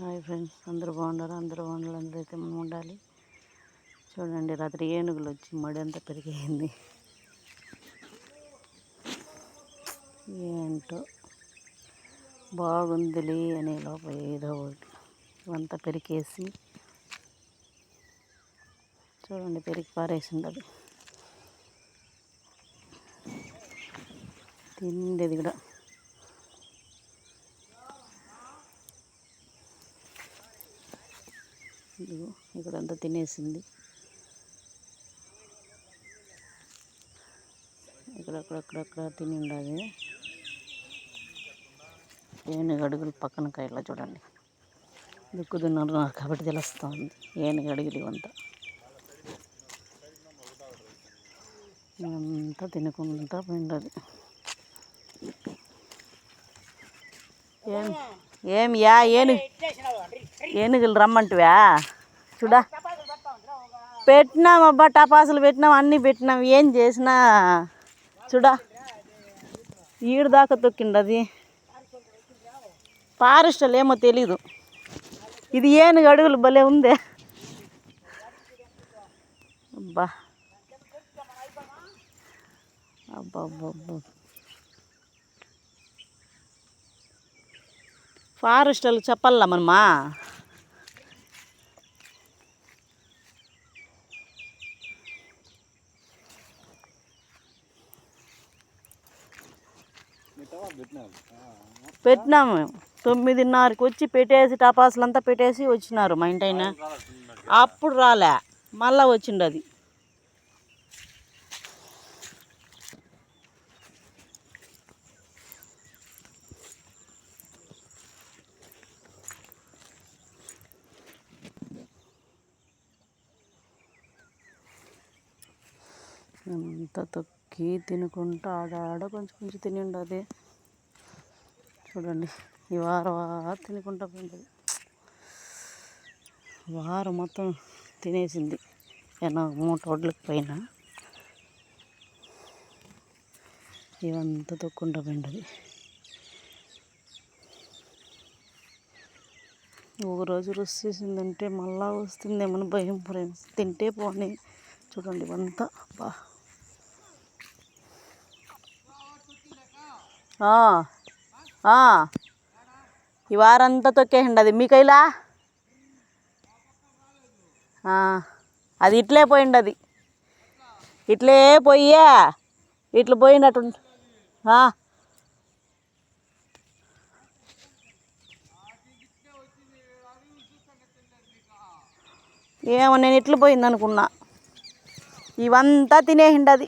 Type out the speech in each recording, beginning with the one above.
Hi friends అందరూ బాగున్నారు? అందరూ బాగున్నారు? అందరూ అయితే మనం ఉండాలి. చూడండి రాత్రి ఏనుగులు వచ్చి మడి అంతా పెరిగేయింది ఏంటో? బాగుందిలే అనే లోపల ఏదో ఒకటి. ఇవంతా పెరికేసి చూడండి పెరిగి పారేసింది అది. తిండేది కూడా. ఇక్కడంతా తినేసింది. ఇక్కడక్కడక్కడక్కడ తిని ఉండాలి ఏనుగు అడుగులు పక్కన కాయలా చూడండి. దుక్కుతున్నారు నాకు కాబట్టి తెలుస్తుంది. ఏనుగు అడుగులు ఇవంతా. అంతా తినకుండా పోయిండదు. ఏం? ఏం యా ఏనుగు ఏనుగులు రమ్మంటివా? చూడా. పెట్టినాం అబ్బా టపాసులు పెట్టినాం అన్నీ పెట్టినాం. ఏం చేసినా. చూడా. ఈడు దాకా తొక్కిండది ఫారెస్టల్ ఏమో తెలీదు. ఇది ఏనుగు అడుగులు భలే ఉందే. అబ్బా. అబ్బా అబ్బా అబ్బా ఫారెస్ట్ వాళ్ళకి చెప్పాలా మనమా? పెట్టినాము. తొమ్మిదిన్నరకి వచ్చి పెట్టేసి టపాసులంతా పెట్టేసి వచ్చినారు మా ఇంటైనా అప్పుడు రాలే. మళ్ళా వచ్చిండది. అంతా తొక్కి తినుకుంటా ఆడాడ కొంచెం కొంచెం తిని ఉండదు చూడండి ఈ వారం తినుకుంటా పోయింది. వారం మొత్తం తినేసింది. ఏమో మూట వడ్లకు పైన ఇవంతా తొక్కుంటా పోయింది ఒక రోజు రుచి చేసిందంటే మళ్ళా వస్తుందేమని భయం ఫ్రెండ్స్ తింటే పోనీ. చూడండి ఇవంతా. బా. ఈ వారంతా తొక్కేసిండు అది. మీకైలా? అది ఇట్లే పోయిండు అది. ఇట్లే పోయే ఇట్లా పోయినట్టు ఏమో నేను ఇట్లు పోయింది అనుకున్నా ఇవంతా తినేసిండది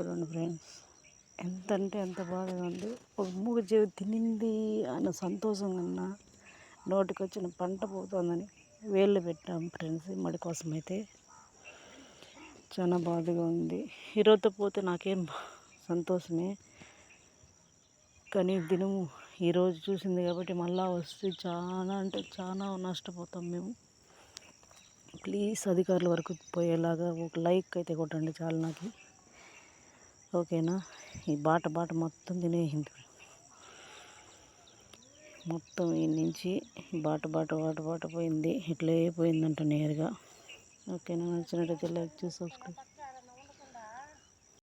చూడండి ఫ్రెండ్స్ ఎంత అంటే ఎంత బాధగా ఉంది. ఒక మూగ జీవి తినింది అన్న సంతోషం కన్నా నోటికి వచ్చిన పంట పోతుందని వేళ్ళు పెట్టాం ఫ్రెండ్స్ మడి కోసం అయితే చాలా బాధగా ఉంది. ఈరోజుతో పోతే నాకేం సంతోషమే. కానీ దినము ఈరోజు చూసింది కాబట్టి మళ్ళా వస్తే చాలా అంటే చాలా నష్టపోతాం మేము. ప్లీజ్ అధికారుల వరకు పోయేలాగా ఒక లైక్ అయితే కొట్టండి చాలా నాకు. ఓకేనా? ఈ బాట బాట మొత్తం తినేసింది మొత్తం ఈ నుంచి బాట బాట బాట బాట పోయింది. ఇట్లే పోయిందంట నేరుగా. ఓకేనా? నచ్చినట్టయితే లైక్ చేసి సబ్స్క్రైబ్